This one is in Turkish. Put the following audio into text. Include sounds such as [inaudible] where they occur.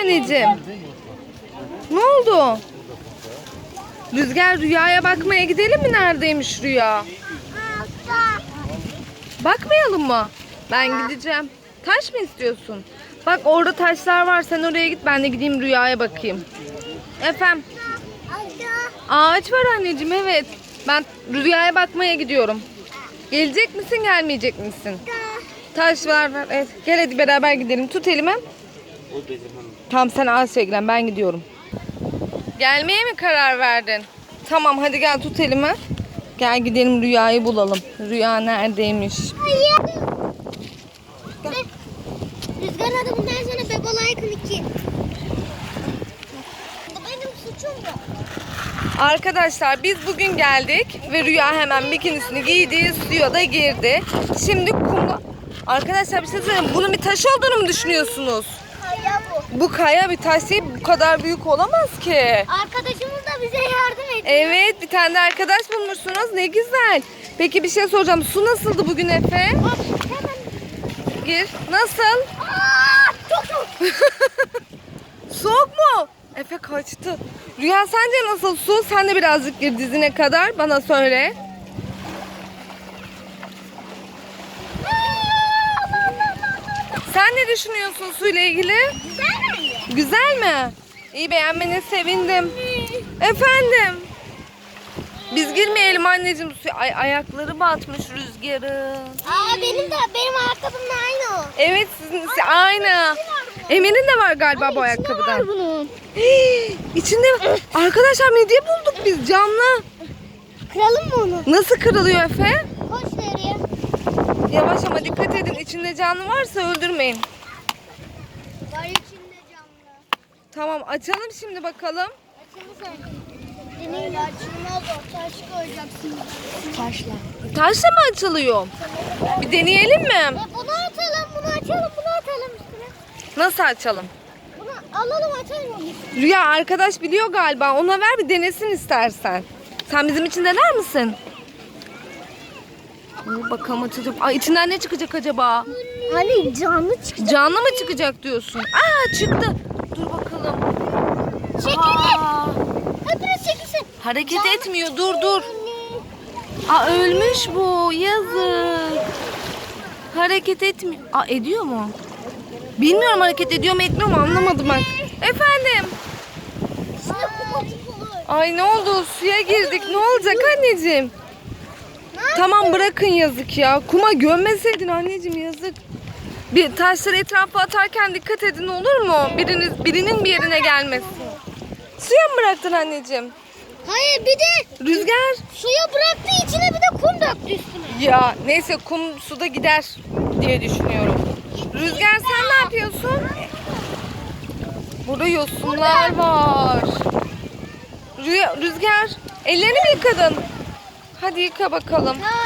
anneciğim? Ne oldu? Rüzgar rüyaya bakmaya gidelim mi? Neredeymiş rüya? Bakmayalım mı? Ben gideceğim. Taş mı istiyorsun? Bak orada taşlar var. Sen oraya git. Ben de gideyim rüyaya bakayım. Efendim? Ağaç var anneciğim evet. Ben rüyaya bakmaya gidiyorum. Gelecek misin gelmeyecek misin? Taş var. Evet. Gel hadi beraber gidelim. Tut elimi. Tamam sen ağaçla ilgilen ben gidiyorum. Gelmeye mi karar verdin? Tamam hadi gel tut elimi. Gel gidelim rüyayı bulalım. Rüya neredeymiş? Rüzgar adı bundan sonra Bebo Like'ın 2. Bu benim suçum mu? Arkadaşlar biz bugün geldik ve Rüya hemen bikinisini giydi, suya da girdi. Şimdi kumla... Arkadaşlar bir şey söyleyeyim. Bunun bir taş olduğunu mu düşünüyorsunuz? Kaya bu. Bu kaya bir taş değil, bu kadar büyük olamaz ki. Arkadaşımız da bize yardım ediyor. Evet, bir tane de arkadaş bulmuşsunuz. Ne güzel. Peki bir şey soracağım. Su nasıldı bugün Efe? Hop, hemen. Gir. Nasıl? Aa, çok çok. [laughs] Soğuk mu? Efe kaçtı. Rüya sence nasıl su? Sen de birazcık gir dizine kadar. Bana söyle. Sen ne düşünüyorsun suyla ilgili? Güzel mi? Güzel mi? İyi beğenmene sevindim. Efendim? Biz girmeyelim anneciğim suya. Ay ayakları batmış rüzgarın. Aa benim de benim ayakkabımla aynı. Evet sizin si- aynı. Emir'in de var galiba bu ayakkabıdan. bunun. Hii, İçinde arkadaşlar medya bulduk biz canlı. Kıralım mı onu? Nasıl kırılıyor Efe? Yavaş ama dikkat edin. İçinde canlı varsa öldürmeyin. Var içinde camlı. Tamam açalım şimdi bakalım. Açını sen. Deneyin açını oldu. Taş koyacaksın. Taşla. Taşla mı açılıyor? Bir deneyelim mi? Ve bunu atalım, bunu açalım, bunu atalım üstüne. Nasıl açalım? Bunu alalım açalım onu. Rüya arkadaş biliyor galiba. Ona ver bir denesin istersen. Sen bizim için dener misin? Bakalım açacak. Ay içinden ne çıkacak acaba? Hani canlı çıktı. Canlı mı çıkacak diyorsun? Aa çıktı. Dur bakalım. Çekilin. Hepiniz çekilsin. hareket etmiyor. Dur dur. Aa ölmüş bu. Yazık. Hareket etmiyor. Aa ediyor mu? Bilmiyorum hareket ediyor mu etmiyor mu anlamadım ben. Efendim. Ay ne oldu? Suya girdik. Ne olacak anneciğim? Tamam bırakın yazık ya. Kuma gömmeseydin anneciğim yazık. Bir taşları etrafa atarken dikkat edin olur mu? Biriniz birinin bir yerine gelmesin. Suya mı bıraktın anneciğim? Hayır bir de Rüzgar. suya bıraktı içine bir de kum döktü üstüne. Ya neyse kum suda gider diye düşünüyorum. Rüzgar sen ne yapıyorsun? Burada yosunlar var. Rüya, Rüzgar ellerini mi yıkadın? Hadi yıka bakalım. Ya